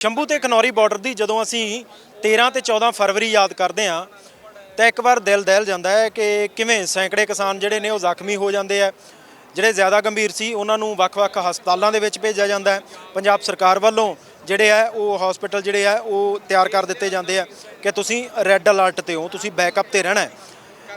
ਸ਼ੰਭੂ ਤੇ ਖਨੌਰੀ ਬਾਰਡਰ ਦੀ ਜਦੋਂ ਅਸੀਂ 13 ਤੇ 14 ਫਰਵਰੀ ਯਾਦ ਕਰਦੇ ਹਾਂ, ਤਾਂ ਇੱਕ ਵਾਰ ਦਿਲ ਦਹਿਲ ਜਾਂਦਾ ਹੈ ਕਿ ਕਿਵੇਂ ਸੈਂਕੜੇ ਕਿਸਾਨ ਜਿਹੜੇ ਨੇ ਉਹ ਜ਼ਖਮੀ ਹੋ ਜਾਂਦੇ ਆ। ਜਿਹੜੇ ਜ਼ਿਆਦਾ ਗੰਭੀਰ ਸੀ, ਉਹਨਾਂ ਨੂੰ ਵੱਖ-ਵੱਖ ਹਸਪਤਾਲਾਂ ਦੇ ਵਿੱਚ ਭੇਜਿਆ ਜਾਂਦਾ ਹੈ। ਪੰਜਾਬ ਸਰਕਾਰ ਵੱਲੋਂ ਜਿਹੜੇ ਆ, ਉਹ ਹਸਪੀਟਲ ਜਿਹੜੇ ਆ, ਉਹ ਤਿਆਰ ਕਰ ਦਿੱਤੇ ਜਾਂਦੇ ਆ ਕਿ ਤੁਸੀਂ ਰੈੱਡ ਅਲਰਟ ਤੇ ਹੋ, ਤੁਸੀਂ ਬੈਕਅਪ ਤੇ ਰਹਿਣਾ ਹੈ।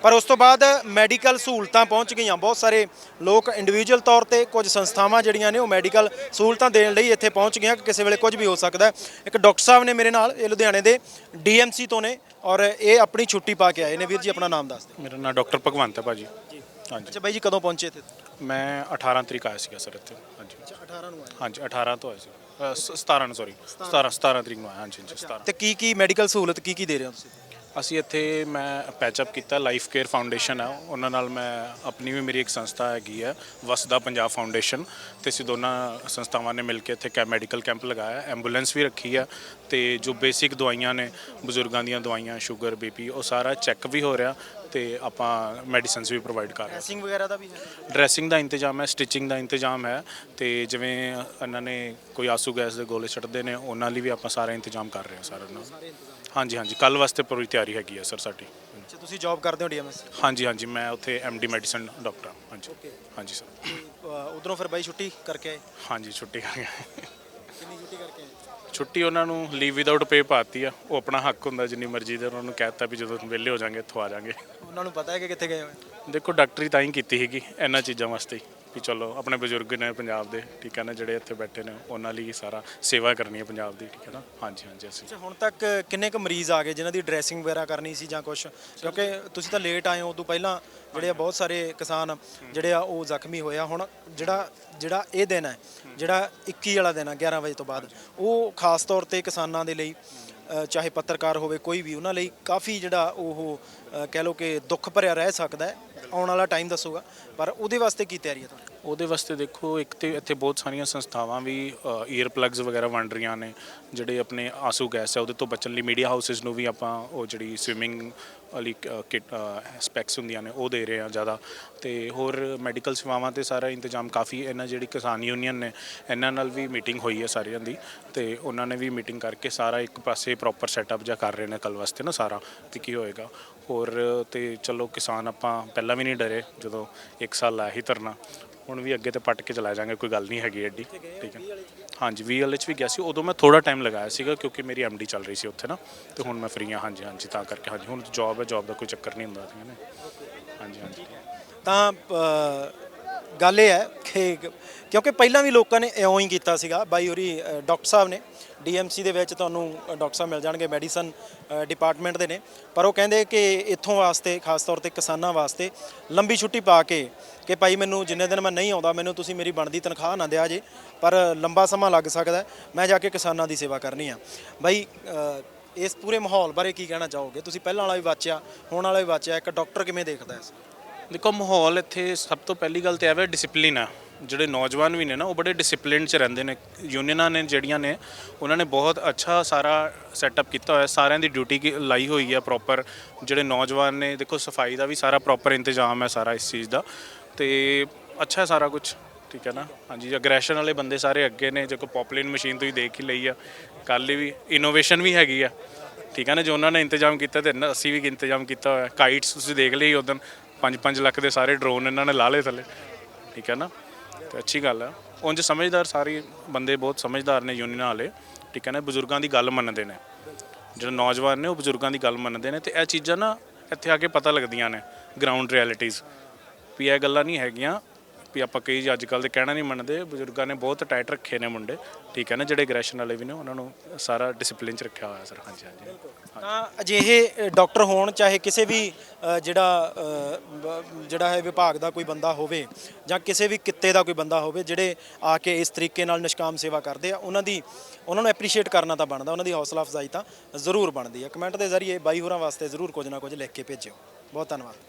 ਪਰ ਉਸ ਤੋਂ ਬਾਅਦ ਮੈਡੀਕਲ ਸਹੂਲਤਾਂ ਪਹੁੰਚ ਗਈਆਂ। ਬਹੁਤ ਸਾਰੇ ਲੋਕ ਇੰਡੀਵਿਜੂਅਲ ਤੌਰ ਤੇ ਕੁਝ ਸੰਸਥਾਵਾਂ ਜਿਹੜੀਆਂ ਨੇ ਉਹ ਮੈਡੀਕਲ ਸਹੂਲਤਾਂ ਦੇਣ ਲਈ ਇੱਥੇ ਪਹੁੰਚ ਗਈਆਂ। ਕਿ ਕਿਸੇ ਵੇਲੇ ਕੁਝ ਵੀ ਹੋ ਸਕਦਾ ਇੱਕ ਡਾਕਟਰ ਸਾਹਿਬ ਨੇ ਮੇਰੇ ਨਾਲ ਇਹ ਲੁਧਿਆਣੇ ਦੇ ਡੀਐਮਸੀ ਤੋਂ ਨੇ ਔਰ ਇਹ ਆਪਣੀ ਛੁੱਟੀ ਪਾ ਕੇ ਆਏ ਨੇ। ਵੀਰ ਜੀ ਆਪਣਾ ਨਾਮ ਦੱਸ ਦਿਓ। ਮੇਰਾ ਨਾਮ ਡਾਕਟਰ ਭਗਵੰਤ ਹੈ ਭਾਜੀ। ਹਾਂਜੀ। ਅੱਛਾ ਬਾਈ ਜੀ ਕਦੋਂ ਪਹੁੰਚੇ ਇੱਥੇ? ਮੈਂ 18 ਤਰੀਕ ਆਇਆ ਸੀਗਾ ਸਰ ਇੱਥੇ। ਹਾਂਜੀ। 18 ਨੂੰ ਆਏ। ਹਾਂਜੀ 18 ਤੋਂ ਆਇਆ ਸੀ। ਅ, ਸ- 17 ਨੂੰ ਸੌਰੀ 17 17 ਤਰੀਕ ਨੂੰ ਆਇਆ। ਹਾਂਜੀ ਹਾਂਜੀ 17 ਤੇ ਕੀ ਕੀ ਮੈਡੀਕਲ ਸਹੂਲਤ ਕੀ ਕੀ ਦੇ ਰਹੇ ਹੋ ਤੁਸੀਂ? ਅਸੀਂ ਇੱਥੇ ਮੈਂ ਪੈਚਅਪ ਕੀਤਾ ਲਾਈਫ ਕੇਅਰ ਫਾਊਂਡੇਸ਼ਨ ਹੈ ਉਹਨਾਂ ਨਾਲ ਮੈਂ ਆਪਣੀ ਵੀ ਮੇਰੀ ਇੱਕ ਸੰਸਥਾ ਹੈਗੀ ਹੈ ਵਸਦਾ ਪੰਜਾਬ ਫਾਊਂਡੇਸ਼ਨ ਤੇ ਅਸੀਂ ਦੋਨਾਂ ਸੰਸਥਾਵਾਂ ਨੇ ਮਿਲ ਕੇ ਇੱਥੇ ਕੈ ਮੈਡੀਕਲ ਕੈਂਪ ਲਗਾਇਆ ਐਂਬੂਲੈਂਸ ਵੀ ਰੱਖੀ ਹੈ ਤੇ ਜੋ ਬੇਸਿਕ ਦਵਾਈਆਂ ਨੇ ਬਜ਼ੁਰਗਾਂ ਦੀਆਂ ਦਵਾਈਆਂ ਸ਼ੂਗਰ ਬੀਪੀ ਉਹ ਸਾਰਾ ਚੈੱਕ ਵੀ ਹੋ ਰਿਹਾ ਤੇ ਆਪਾਂ ਮੈਡੀਸਿਨਸ ਵੀ ਪ੍ਰੋਵਾਈਡ ਕਰ ਰਹੇ ਹਾਂ। ਡਰੈਸਿੰਗ ਵਗੈਰਾ ਦਾ ਵੀ ਹੈ? ਡਰੈਸਿੰਗ ਦਾ ਇੰਤਜ਼ਾਮ ਹੈ ਸਟਿਚਿੰਗ ਦਾ ਇੰਤਜ਼ਾਮ ਹੈ। ਤੇ ਜਿਵੇਂ ਇਹਨਾਂ ਨੇ ਕੋਈ ਆਸੂ ਗੈਸ ਦੇ ਗੋਲੇ ਛੱਡਦੇ ਨੇ ਉਹਨਾਂ ਲਈ ਵੀ ਆਪਾਂ ਸਾਰਾ ਇੰਤਜ਼ਾਮ ਕਰ ਰਹੇ ਹਾਂ ਸਾਰਾ। ਨਾਲ ਹਾਂਜੀ ਹਾਂਜੀ। ਕੱਲ ਵਾਸਤੇ ਪੂਰੀ ਤਿਆਰੀ ਹੈਗੀ ਹੈ ਸਰ ਸਾਡੀ। ਅੱਛਾ ਤੁਸੀਂ ਜੌਬ ਕਰਦੇ ਹੋ ਡੀਐਮਐਸ ਹਾਂਜੀ ਹਾਂਜੀ। ਮੈਂ ਉੱਥੇ ਡੀ ਮੈਡੀਸਨ ਡਾਕਟਰ ਹਾਂ। ਹਾਂਜੀ। ਹਾਂਜੀ ਸਰ। ਉਧਰੋਂ ਫਿਰ ਬਾਈ ਛੁੱਟੀ ਕਰਕੇ ਆਏ? ਹਾਂਜੀ ਛੁੱਟੀ ਕਰ ਗਿਆ ਕਿੰਨੀ ਛੁੱਟੀ ਕਰਕੇ ਆਏ? ਛੁੱਟੀ ਉਹਨਾਂ ਨੂੰ ਲੀਵ ਵਿਦਆਊਟ ਪੇ ਪਾਤੀ ਆ। ਉਹ ਆਪਣਾ ਹੱਕ ਹੁੰਦਾ ਜਿੰਨੀ ਮਰਜ਼ੀ ਦੇ ਉਹਨਾਂ ਨੂੰ ਕਹਿਤਾ ਵੀ ਜਦੋਂ ਵਿਹਲੇ ਹੋ ਜਾਾਂਗੇ ਇੱਥੋਂ ਆ ਜਾਾਂਗੇ ਉਹਨਾਂ ਨੂੰ ਪਤਾ ਹੈ ਕਿ ਕਿੱਥੇ ਗਏ ਹੋਏ? ਦੇਖੋ ਡਾਕਟਰੀ ਤਾਂ ਹੀ ਕੀਤੀ ਸੀਗੀ ਇਹਨਾਂ ਚੀਜ਼ਾਂ ਵਾਸਤੇ ਹੀ। ਵੀ ਚਲੋ, ਆਪਣੇ ਬਜ਼ੁਰਗ ਨੇ ਪੰਜਾਬ ਦੇ, ਠੀਕ ਹੈ ਨਾ, ਜਿਹੜੇ ਇੱਥੇ ਬੈਠੇ ਨੇ, ਉਹਨਾਂ ਲਈ ਸਾਰਾ ਸੇਵਾ ਕਰਨੀ ਹੈ ਪੰਜਾਬ ਦੀ, ਠੀਕ ਹੈ ਨਾ? ਹਾਂਜੀ ਹਾਂਜੀ, ਅਸੀਂ ਅੱਛਾ, ਹੁਣ ਤੱਕ ਕਿੰਨੇ ਕੁ ਮਰੀਜ਼ ਆ ਗਏ ਜਿਨ੍ਹਾਂ ਦੀ ਡਰੈਸਿੰਗ ਵਗੈਰਾ ਕਰਨੀ ਸੀ ਜਾਂ ਕੁਝ ਕਿਉਂਕਿ ਤੁਸੀਂ ਤਾਂ ਲੇਟ ਆਏ ਹੋ, ਉਦੋਂ ਪਹਿਲਾਂ ਜਿਹੜੇ ਆ ਬਹੁਤ ਸਾਰੇ ਕਿਸਾਨ ਜਿਹੜੇ ਆ, ਉਹ ਜ਼ਖਮੀ ਹੋਏ ਆ। ਹੁਣ ਜਿਹੜਾ ਜਿਹੜਾ ਇਹ ਦਿਨ ਹੈ, ਜਿਹੜਾ 21 ਵਾਲਾ ਦਿਨ ਆ 11 ਵਜੇ ਤੋਂ ਬਾਅਦ, ਉਹ ਖਾਸ ਤੌਰ ਤੇ ਕਿਸਾਨਾਂ ਦੇ ਲਈ ਚਾਹੇ ਪੱਤਰਕਾਰ ਹੋਵੇ, ਕੋਈ ਵੀ, ਉਹਨਾਂ ਲਈ ਕਾਫੀ ਜਿਹੜਾ ਉਹ ਕਹਿ ਲਓ ਕਿ ਦੁੱਖ ਭਰਿਆ ਰਹਿ ਸਕਦਾ ਹੈ। ਆਉਣ ਵਾਲਾ ਟਾਈਮ ਦੱਸੂਗਾ, ਪਰ ਉਹਦੇ ਵਾਸਤੇ ਕੀ ਤਿਆਰੀ ਹੈ ਤੁਹਾਡੀ? ਉਹਦੇ ਵਾਸਤੇ ਦੇਖੋ, ਇੱਕ ਤੇ ਇੱਥੇ ਬਹੁਤ ਸਾਰੀਆਂ ਸੰਸਥਾਵਾਂ ਵੀ ਈਅਰ ਪਲੱਗਸ ਵਗੈਰਾ ਵੰਡ ਰਹੀਆਂ ਨੇ, ਜਿਹੜੇ ਆਪਣੇ ਆਸੂ ਗੈਸ ਹੈ, ਉਹਦੇ ਤੋਂ ਬਚਣ ਲਈ ਮੀਡੀਆ ਹਾਊਸਸ ਨੂੰ ਵੀ ਆਪਾਂ ਉਹ ਜਿਹੜੀ ਸਵਿਮਿੰਗ ਵਾਲੀ ਕਿਟ ਸਪੈਕਸ ਹੁੰਦੀਆਂ ਨੇ, ਉਹ ਦੇ ਰਹੇ ਆ ਜ਼ਿਆਦਾ। ਤੇ ਹੋਰ ਮੈਡੀਕਲ ਸੇਵਾਵਾਂ ਤੇ ਸਾਰਾ ਇੰਤਜ਼ਾਮ ਕਾਫੀ ਇਹਨਾਂ ਜਿਹੜੀ ਕਿਸਾਨ ਯੂਨੀਅਨ ਨੇ, ਇਹਨਾਂ ਨਾਲ ਵੀ ਮੀਟਿੰਗ ਹੋਈ ਹੈ ਸਾਰਿਆਂ ਦੀ, ਤੇ ਉਹਨਾਂ ਨੇ ਵੀ ਮੀਟਿੰਗ ਕਰਕੇ ਸਾਰਾ ਇੱਕ ਪਾਸੇ ਪ੍ਰੋਪਰ ਸੈਟਅਪ ਜਿਹਾ ਕਰ ਰਹੇ ਨੇ ਕੱਲ ਵਾਸਤੇ ਨਾ ਸਾਰਾ, ਤੇ ਕੀ ਹੋਏਗਾ। ਹੋਰ ਤੇ ਚਲੋ ਕਿਸਾਨ ਆਪਾਂ ਪਹਿਲਾਂ ਵੀ ਨਹੀਂ ਡਰੇ, ਜਦੋਂ ਇੱਕ ਸਾਲ ਲਾਇਆ ਹੀ ਧਰਨਾ ਹੁਣ ਵੀ ਅੱਗੇ ਤੇ ਪੱਟ ਕੇ ਚਲਾ ਜਾਾਂਗੇ ਕੋਈ ਗੱਲ ਨਹੀਂ ਹੈਗੀ ਐਡੀ, ਠੀਕ ਹੈ। ਹਾਂਜੀ ਵੀਐਲਐਚ ਵੀ ਗਿਆ ਸੀ, ਉਦੋਂ ਮੈਂ ਥੋੜਾ ਟਾਈਮ ਲਗਾਇਆ ਸੀਗਾ ਕਿਉਂਕਿ ਮੇਰੀ ਐਮਡੀ ਚੱਲ ਰਹੀ ਸੀ ਉੱਥੇ ਨਾ, ਤੇ ਹੁਣ ਮੈਂ ਫ੍ਰੀ ਹਾਂ, ਹਾਂਜੀ ਹਾਂਜੀ, ਤਾਂ ਕਰਕੇ, ਹਾਂਜੀ, ਹੁਣ ਜੌਬ ਹੈ ਜੌਬ ਦਾ ਕੋਈ ਚੱਕਰ ਨਹੀਂ ਹੁੰਦਾ ਠੀਕ ਹੈ ਨਾ ਹਾਂਜੀ ਹਾਂਜੀ। ਤਾਂ ਗੱਲ ਇਹ ਹੈ ਕਿ ਕਿਉਂਕਿ ਪਹਿਲਾਂ ਵੀ ਲੋਕਾਂ ਨੇ ਇਉਂ ਹੀ ਕੀਤਾ ਸੀਗਾ ਬਾਈ ਹੋਰੀ ਅ, ਡਾਕਟਰ ਸਾਹਿਬ ਨੇ ਡੀਐਮਸੀ ਦੇ ਵਿੱਚ ਤੁਹਾਨੂੰ ਅ, ਡਾਕਟਰ ਸਾਹਿਬ ਮਿਲ ਜਾਣਗੇ ਮੈਡੀਸਨ ਡਿਪਾਰਟਮੈਂਟ ਦੇ ਨੇ ਪਰ ਉਹ ਕਹਿੰਦੇ ਕਿ ਇੱਥੋਂ ਵਾਸਤੇ ਖਾਸ ਤੌਰ ਤੇ ਕਿਸਾਨਾਂ ਵਾਸਤੇ ਲੰਬੀ ਛੁੱਟੀ ਪਾ ਕੇ ਕਿ ਭਾਈ ਮੈਨੂੰ ਜਿੰਨੇ ਦਿਨ ਮੈਂ ਨਹੀਂ ਆਉਂਦਾ ਮੈਨੂੰ ਤੁਸੀਂ ਮੇਰੀ ਬਣਦੀ ਤਨਖਾਹ ਨਾ ਦਿਆ ਜੇ ਪਰ ਲੰਬਾ ਸਮਾਂ ਲੱਗ ਸਕਦਾ ਮੈਂ ਜਾ ਕੇ ਕਿਸਾਨਾਂ ਦੀ ਸੇਵਾ ਕਰਨੀ ਆ। ਬਾਈ ਇਸ ਪੂਰੇ ਮਾਹੌਲ ਬਾਰੇ ਕੀ ਕਹਿਣਾ ਚਾਹੋਗੇ? ਤੁਸੀਂ ਪਹਿਲਾਂ ਵਾਲਾ ਵੀ ਵਾਚਿਆ ਹੁਣ ਵਾਲਾ ਵੀ ਵਾਚਿਆ ਇੱਕ ਡਾਕਟਰ ਕਿਵੇਂ ਦੇਖਦਾ ਇਸ? ਦੇਖੋ, ਮਾਹੌਲ ਇੱਥੇ ਸਭ ਤੋਂ ਪਹਿਲੀ ਗੱਲ ਤੇ ਐਵੇਂ ਡਿਸਪਲਿਨ ਆ। ਜਿਹੜੇ ਨੌਜਵਾਨ ਵੀ ਨੇ ਨਾ, ਉਹ ਬੜੇ ਡਿਸਪਲਿਨ ਚ ਰਹਿੰਦੇ ਨੇ। ਯੂਨੀਅਨਾਂ ਨੇ, ਜਿਹੜੀਆਂ ਨੇ, ਉਹਨਾਂ ਨੇ ਬਹੁਤ ਅੱਛਾ ਸਾਰਾ ਸੈਟਅਪ ਕੀਤਾ ਹੋਇਆ। ਸਾਰਿਆਂ ਦੀ ਡਿਊਟੀ ਲਾਈ ਹੋਈ ਹੈ ਪ੍ਰੋਪਰ ਜਿਹੜੇ ਨੌਜਵਾਨ ਨੇ, ਦੇਖੋ, ਸਫ਼ਾਈ ਦਾ ਵੀ ਸਾਰਾ ਪ੍ਰੋਪਰ ਇੰਤਜ਼ਾਮ ਹੈ ਸਾਰਾ ਇਸ ਚੀਜ਼ ਦਾ। ਤੇ ਅੱਛਾ ਹੈ ਸਾਰਾ ਕੁਝ ਠੀਕ ਹੈ ਨਾ? ਹਾਂਜੀ ਅਗਰੈਸ਼ਨ ਵਾਲੇ ਬੰਦੇ ਸਾਰੇ ਅੱਗੇ ਨੇ। ਜੇ ਕੋ ਪੋਪੂਲੇਨ ਮਸ਼ੀਨ ਤੁਸੀਂ ਦੇਖ ਹੀ ਲਈ ਆ। ਕੱਲ ਵੀ ਇਨੋਵੇਸ਼ਨ ਵੀ ਹੈਗੀ ਆ। ਠੀਕ ਹੈ ਨਾ? ਜੋ ਉਹਨਾਂ ਨੇ ਇੰਤਜ਼ਾਮ ਕੀਤਾ ਤੇ ਨਾ ਅਸੀਂ ਵੀ ਇੰਤਜ਼ਾਮ ਕੀਤਾ ਹੋਇਆ। ਕਾਈਟਸ ਤੁਸੀਂ ਦੇਖ ਲਈ ਉਦੋਂ। 5-5 ਲੱਖ ਦੇ ਸਾਰੇ ਡਰੋਨ ਇਹਨਾਂ ਨੇ ਲਾ ਲਏ ਥੱਲੇ। ਠੀਕ ਹੈ ਨਾ? ਤੇ ਅੱਛੀ ਗੱਲ ਆ। ਉਂਝ ਸਮਝਦਾਰ ਸਾਰੇ ਬੰਦੇ ਬਹੁਤ ਸਮਝਦਾਰ ਨੇ ਯੂਨੀਅਨ ਵਾਲੇ। ਠੀਕ ਹੈ ਨਾ? ਬਜ਼ੁਰਗਾਂ ਦੀ ਗੱਲ ਮੰਨਦੇ ਨੇ। ਜਿਹੜੇ ਨੌਜਵਾਨ ਨੇ ਉਹ ਬਜ਼ੁਰਗਾਂ ਦੀ ਗੱਲ ਮੰਨਦੇ ਨੇ। ਤੇ ਇਹ ਚੀਜ਼ਾਂ ਨਾ ਇੱਥੇ ਆ ਕੇ ਪਤਾ ਲੱਗਦੀਆਂ ਨੇ। ਗਰਾਊਂਡ ਰਿਐਲਿਟੀਜ਼ ਵੀ ਇਹ ਗੱਲਾਂ ਨਹੀਂ ਹੈਗੀਆਂ। ਵੀ ਆਪਾਂ ਕਈ ਅੱਜ ਕੱਲ ਦੇ ਕਹਿਣਾ ਨਹੀਂ ਮੰਨਦੇ ਬਜ਼ੁਰਗਾਂ ਨੇ ਬਹੁਤ ਟਾਈਟ ਰੱਖੇ ਨੇ ਮੁੰਡੇ। ਠੀਕ ਹੈ ਨਾ ਜਿਹੜੇ ਐਗਰੈਸ਼ਨ ਵਾਲੇ ਵੀ ਨੇ ਉਹਨਾਂ ਨੂੰ ਸਾਰਾ ਡਿਸਪਲਿਨ ਚ ਰੱਖਿਆ ਹੋਇਆ ਸਰ ਹਾਂਜੀ ਹਾਂਜੀ। ਤਾਂ ਅਜਿਹੇ ਅ, ਡਾਕਟਰ ਹੋਣ ਚਾਹੇ ਕਿਸੇ ਵੀ ਜਿਹੜਾ ਜਿਹੜਾ ਹੈ ਵਿਭਾਗ ਦਾ ਕੋਈ ਬੰਦਾ ਹੋਵੇ ਜਾਂ ਕਿਸੇ ਵੀ ਕਿੱਤੇ ਦਾ ਕੋਈ ਬੰਦਾ ਹੋਵੇ ਜਿਹੜੇ ਆ ਕੇ ਇਸ ਤਰੀਕੇ ਨਾਲ ਨਿਸ਼ਕਾਮ ਸੇਵਾ ਕਰਦੇ ਆ ਉਹਨਾਂ ਦੀ ਉਹਨਾਂ ਨੂੰ ਐਪਰੀਸ਼ੀਏਟ ਕਰਨਾ ਤਾਂ ਬਣਦਾ ਉਹਨਾਂ ਦੀ ਹੌਸਲਾ ਅਫਜ਼ਾਈ ਤਾਂ ਜ਼ਰੂਰ ਬਣਦੀ ਹੈ ਕਮੈਂਟ ਦੇ ਜ਼ਰੀਏ ਬਾਈ ਹੋਰਾਂ ਵਾਸਤੇ ਜ਼ਰੂਰ ਕੁਝ ਨਾ ਕੁਝ ਲਿਖ ਕੇ ਭੇਜਿਓ। ਬਹੁਤ ਧੰਨਵਾਦ।